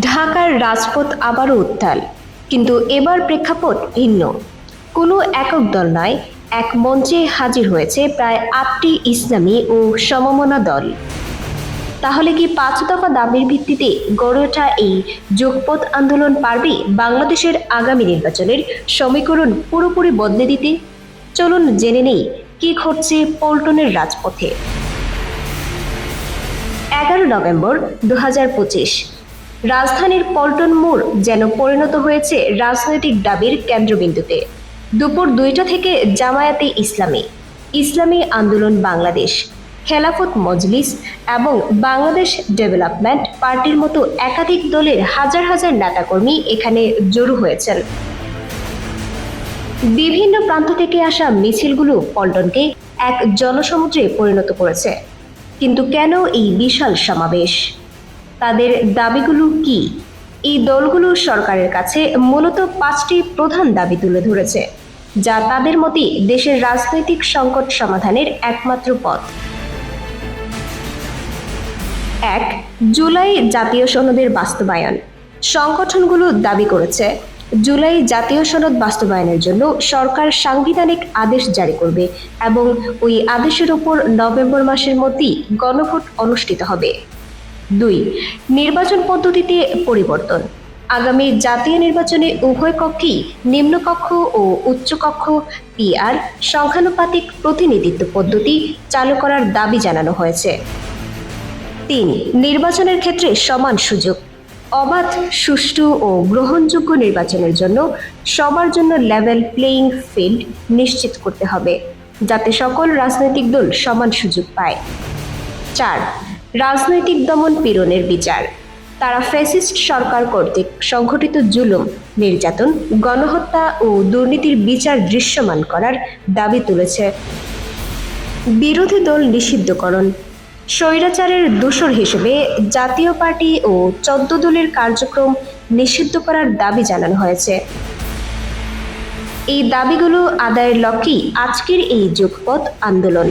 ঢাকার রাজপথ আবারও উত্তাল, কিন্তু এবার প্রেক্ষাপট ভিন্ন। কোনো একক দল নয়, এক মঞ্চে হাজির হয়েছে প্রায় আটটি ইসলামী ও সমমনা দল। তাহলে কি পাঁচ দফা দাবির ভিত্তিতে গড়ে ওঠা এই যোগপথ আন্দোলন পারবে বাংলাদেশের আগামী নির্বাচনের সমীকরণ পুরোপুরি বদলে দিতে? চলুন জেনে নেই, কি ঘটছে পল্টনের রাজপথে। এগারো নভেম্বর দু হাজার পঁচিশ রাজধানীর পল্টন মোড় যেন পরিণত হয়েছে রাজনৈতিক দাবির কেন্দ্রবিন্দুতে। দুপুর দুইটা থেকে জামায়াতে ইসলামী। ইসলামী আন্দোলন বাংলাদেশ, খেলাফত মজলিস এবং বাংলাদেশ ডেভেলপমেন্ট পার্টির মতো একাধিক দলের হাজার হাজার নেতাকর্মী এখানে জড়ো হয়েছেন। বিভিন্ন প্রান্ত থেকে আসা মিছিলগুলো পল্টনকে এক জনসমুদ্রে পরিণত করেছে। কিন্তু কেন এই বিশাল সমাবেশ? তাদের দাবিগুলো কি? এই দলগুলো সরকারের কাছে মূলত পাঁচটি প্রধান দাবি তুলে ধরেছে, যা তাদের মতে দেশের রাজনৈতিক সংকট সমাধানের একমাত্র পথ। এক, জুলাই জাতীয় সনদের বাস্তবায়ন। সংগঠনগুলো দাবি করেছে, জুলাই জাতীয় সনদ বাস্তবায়নের জন্য সরকার সাংবিধানিক আদেশ জারি করবে এবং ওই আদেশের উপর নভেম্বর মাসের মধ্যেই গণভোট অনুষ্ঠিত হবে। দুই, নির্বাচন পদ্ধতিতে পরিবর্তন। আগামী জাতীয় নির্বাচনে উভয় কক্ষেই নিম্নকক্ষ ও উচ্চকক্ষ পিআর সংখ্যানুপাতিক প্রতিনিধিত্ব পদ্ধতি চালু করার দাবি জানানো হয়েছে। তিন, নির্বাচনের ক্ষেত্রে সমান সুযোগ। অবাধ, সুষ্ঠু ও গ্রহণযোগ্য নির্বাচনের জন্য সবার জন্য লেভেল প্লেয়িং ফিল্ড নিশ্চিত করতে হবে, যাতে সকল রাজনৈতিক দল সমান সুযোগ পায়। চার রাজনৈতিক দমন পীড়নের বিচার। তারা ফ্যাসিস্ট সরকার কর্তৃক সংঘটিত জুলুম, নির্যাতন, গণহত্যা ও দুর্নীতির বিচার দৃশ্যমান করার দাবি তুলেছে। বিরোধী দল নিষিদ্ধকরণ, স্বৈরাচারের দোসর হিসেবে জাতীয় পার্টি ও চোদ্দ দলের কার্যক্রম নিষিদ্ধ করার দাবি জানানো হয়েছে। এই দাবিগুলো আদায়ের লক্ষ্যেই আজকের এই যুগপথ আন্দোলন।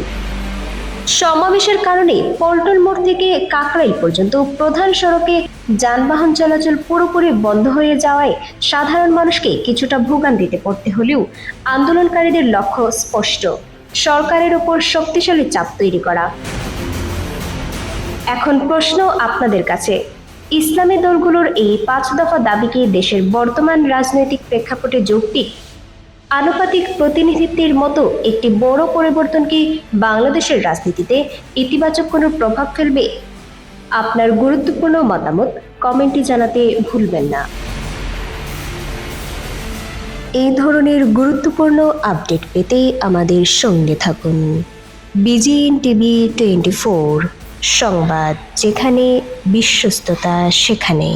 সমাবেশের কারণে পল্টন মোড় থেকে কাকরাইল পর্যন্ত প্রধান সড়কে যানবাহন চলাচল পুরোপুরি বন্ধ হয়ে যাওয়ায় সাধারণ মানুষকে কিছুটা ভোগান্তিতে পড়তে হলেও আন্দোলনকারীদের লক্ষ্য স্পষ্ট। সরকারের ওপর শক্তিশালী চাপ তৈরি করা। এখন প্রশ্ন আপনাদের কাছে। ইসলামী দলগুলোর এই পাঁচ দফা দাবিকে দেশের বর্তমান রাজনৈতিক প্রেক্ষাপটে যৌক্তিক আনুপাতিক প্রতিনিধিত্বের মতো একটি বড় পরিবর্তন কি বাংলাদেশের রাজনীতিতে ইতিবাচক কোনো প্রভাব ফেলবে? আপনার গুরুত্বপূর্ণ মতামত কমেন্টে জানাতে ভুলবেন না। এই ধরনের গুরুত্বপূর্ণ আপডেট পেতে আমাদের সঙ্গে থাকুন। বিজিএন টিভি টোয়েন্টি ফোর সংবাদ যেখানে, বিশ্বস্ততা সেখানে